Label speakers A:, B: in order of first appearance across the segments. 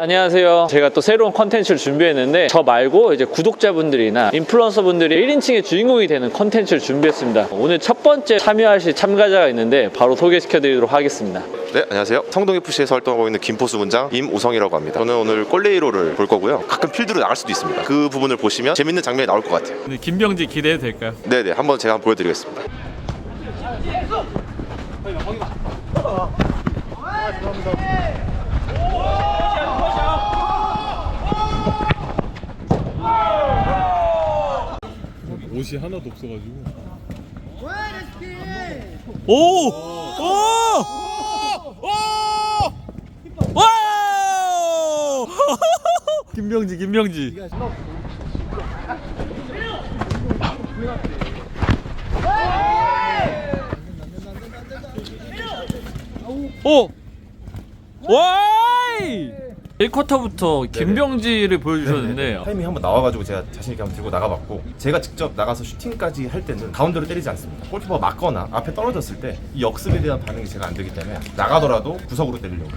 A: 안녕하세요. 제가 또 새로운 컨텐츠를 준비했는데 저 말고 이제 구독자분들이나 인플루언서분들이 1인칭의 주인공이 되는 컨텐츠를 준비했습니다. 오늘 첫 번째 참여하실 참가자가 있는데 바로 소개시켜 드리도록 하겠습니다.
B: 네, 안녕하세요. 성동FC에서 활동하고 있는 김포수 문장 임우성이라고 합니다. 저는 오늘 골레이로를 볼 거고요. 가끔 필드로 나갈 수도 있습니다. 그 부분을 보시면 재밌는 장면이 나올 것 같아요.
A: 네, 김병지 기대해도 될까요?
B: 네, 네, 한번 제가 한번 보여드리겠습니다.
C: 옷이 하나도 없어가지고
A: 오! 오! 오! 와! 김병지, 김병지. 오! 와이! 1쿼터부터 김병지를 보여주셨는데
D: 타이밍 한번 나와가지고 제가 자신 있게 한번 들고 나가봤고 제가 직접 나가서 슈팅까지 할 때는 가운데로 때리지 않습니다. 골키퍼가 맞거나 앞에 떨어졌을 때 이 역습에 대한 반응이 제가 안 되기 때문에 나가더라도 구석으로 때리려고.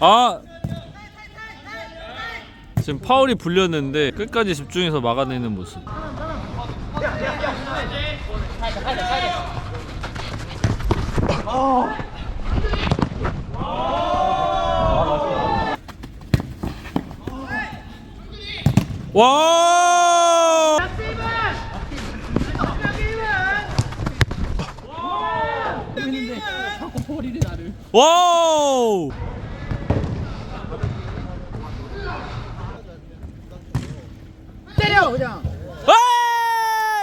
A: 아 지금 파울이 불렸는데 끝까지 집중해서 막아내는 모습. 와! 와
E: 때려 그냥
A: 와!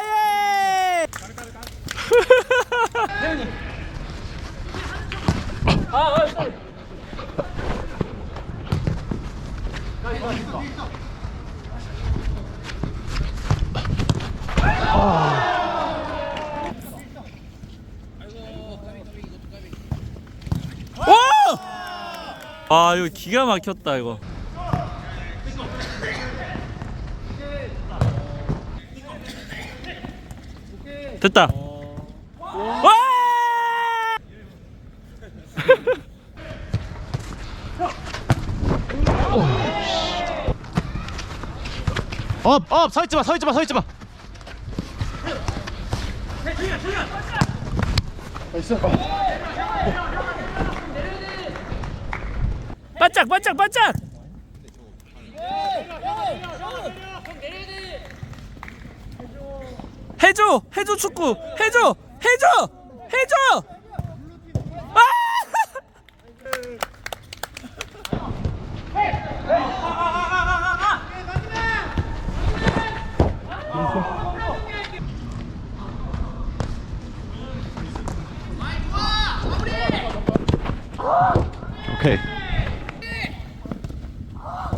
A: 예! 와! 아 이거 기가 막혔다 이거. 됐다. 와!
D: 업! 업! 서 있지 마! 서 있지 마! 서 있지 마!
A: 반짝 반짝 반짝. 해줘 해줘 축구 해줘 해줘 해줘. 아!
D: 오케이.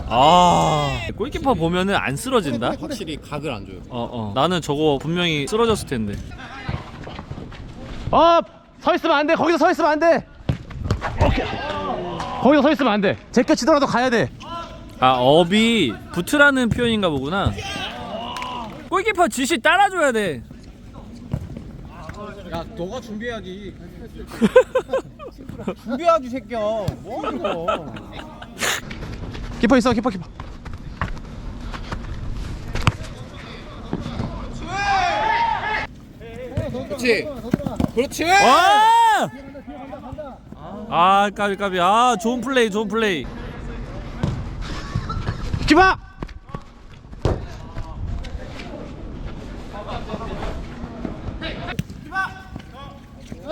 A: 아 골키퍼 보면은 안 쓰러진다.
C: 확실히 각을 안 줘요
A: 어 어. 나는 저거 분명히 쓰러졌을 텐데.
D: 업! 서 있으면 안 돼! 거기서 서 있으면 안 돼! 오케이. 거기서 서 있으면 안 돼! 제껴 치더라도 가야 돼!
A: 아 업이 부트라는 표현인가 보구나. 골키퍼 지시 따라줘야 돼.
C: 야 너가 준비해야지 준비해야지 새끼야 뭐 하는 거
D: 키퍼 있어 키퍼 키퍼
C: 그렇지 그렇지
A: 와! 아 까비 까비 아 좋은 플레이 좋은 플레이.
D: 키퍼!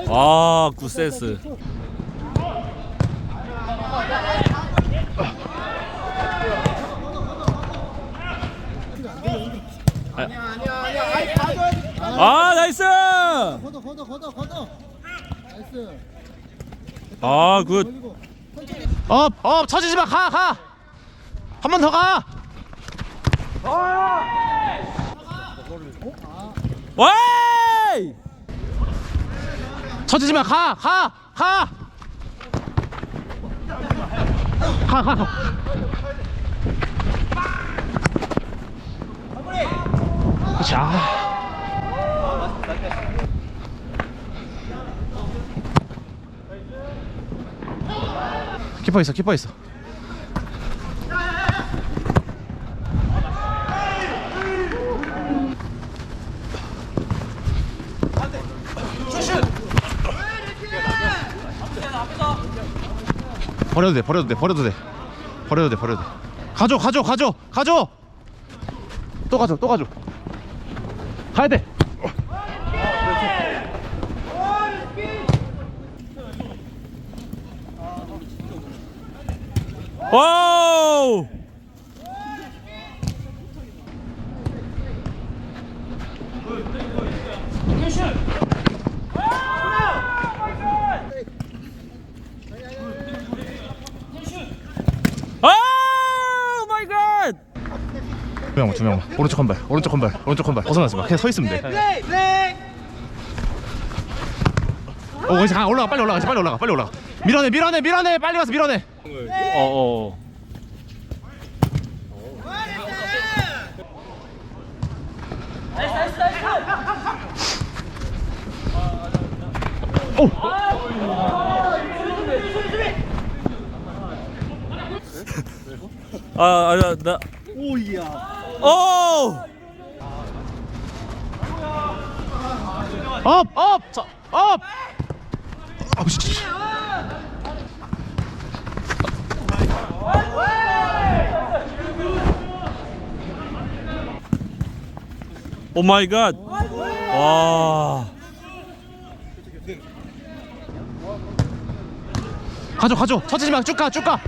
A: 아 굿센스. 아 나이스!
E: 걷어 걷어 걷어 걷어 나이스
A: 아 굿.
D: 업! 업! 쳐지지 마! 가! 가! 한 번 더 가!
A: 와이!
D: 쳐지지 마! 가! 가!
F: 가! 가, 가, 가. 그렇지, 아. 키퍼 있어, 키퍼 있어. 버려도 돼, 버려도 돼, 버려도 돼, 버려도 돼, 버려도 돼. 가져, 가져, 가져, 가져. 또 가져, 또 가져. 가야 돼.
A: 와우! 아! 마이 갓!
F: 두 명만, 두 명만. 오른쪽 한 발, 오른쪽 한 발, 오른쪽 한 발. 벗어나지 마. 그냥 서 있으면 돼. 어, 이 제가 올라가, 빨리 올라가, 이제 빨리 올라가, 빨리 올라가. 밀어내, 밀어내, 밀어내, 빨리 가서 밀어내.
A: 어, 어. 아, 아, 나, 나. 오이야. 오!
F: 업, 업, 자, 업.
A: 오 마이 갓. 와.
F: 가져, 가져. 터지지 마, 쭉 가, 쭉 가.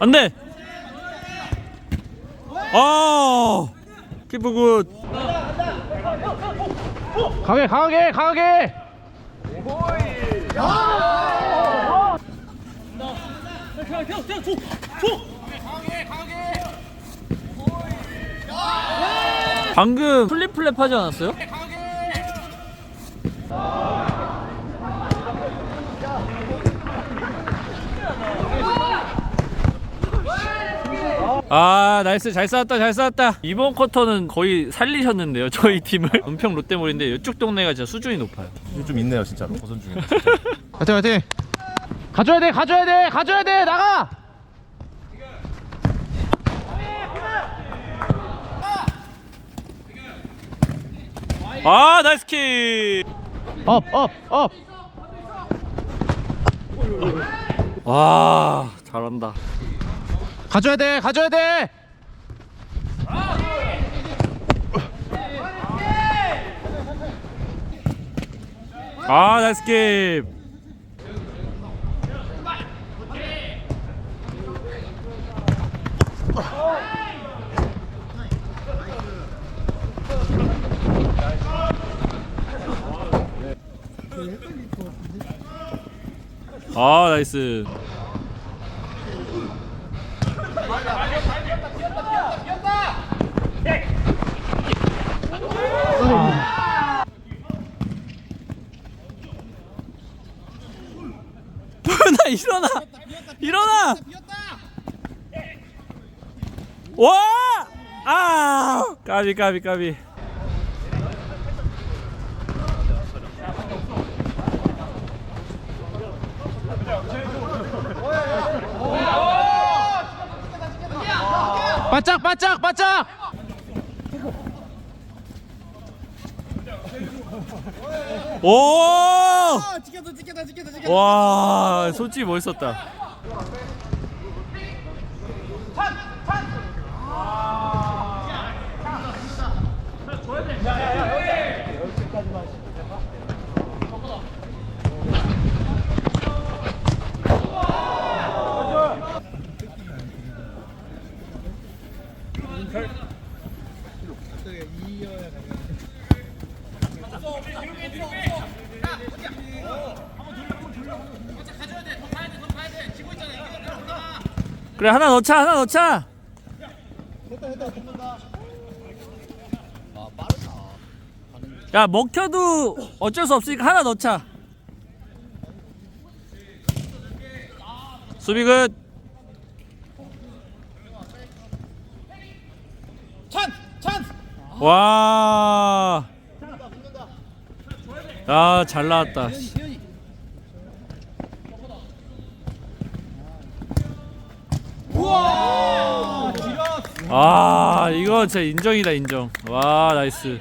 A: 안 돼. 아! 키프 굿.
F: 강하게, 강하게, 강하게.
A: 방금 플립 플랩 하지 않았어요? 아 나이스. 잘 싸웠다 잘 싸웠다. 이번 쿼터는 거의 살리셨는데요 저희 팀을? 은평 롯데몰인데 이쪽 동네가 진짜 수준이 높아요.
D: 좀 있네요 진짜로. 고선 중에.
F: 화이팅, 화이팅. 가져야 돼, 가져야 돼, 가져야 돼, 나가.
A: 아 나이스 킥
F: 업, 업, 업.
A: 와 잘한다
F: 가져야 돼, 가져야 돼.
A: 아 나이스 킥 아 나이스 나 일어나 일어나 와! 아! 까비 까비 까비
F: 바짝, 바짝, 바짝.
A: 오!
C: 찍혔다 찍혔다 찍혔다 찍혔다
A: 와, 솔직히 멋있었다. 그래 하나 넣자 하나 넣자 야 먹혀도 어쩔 수 없으니까 하나 넣자 수비 끝 와. 아, 잘 나왔다. 아, 이거 진짜 인정이다, 인정. 와, 나이스.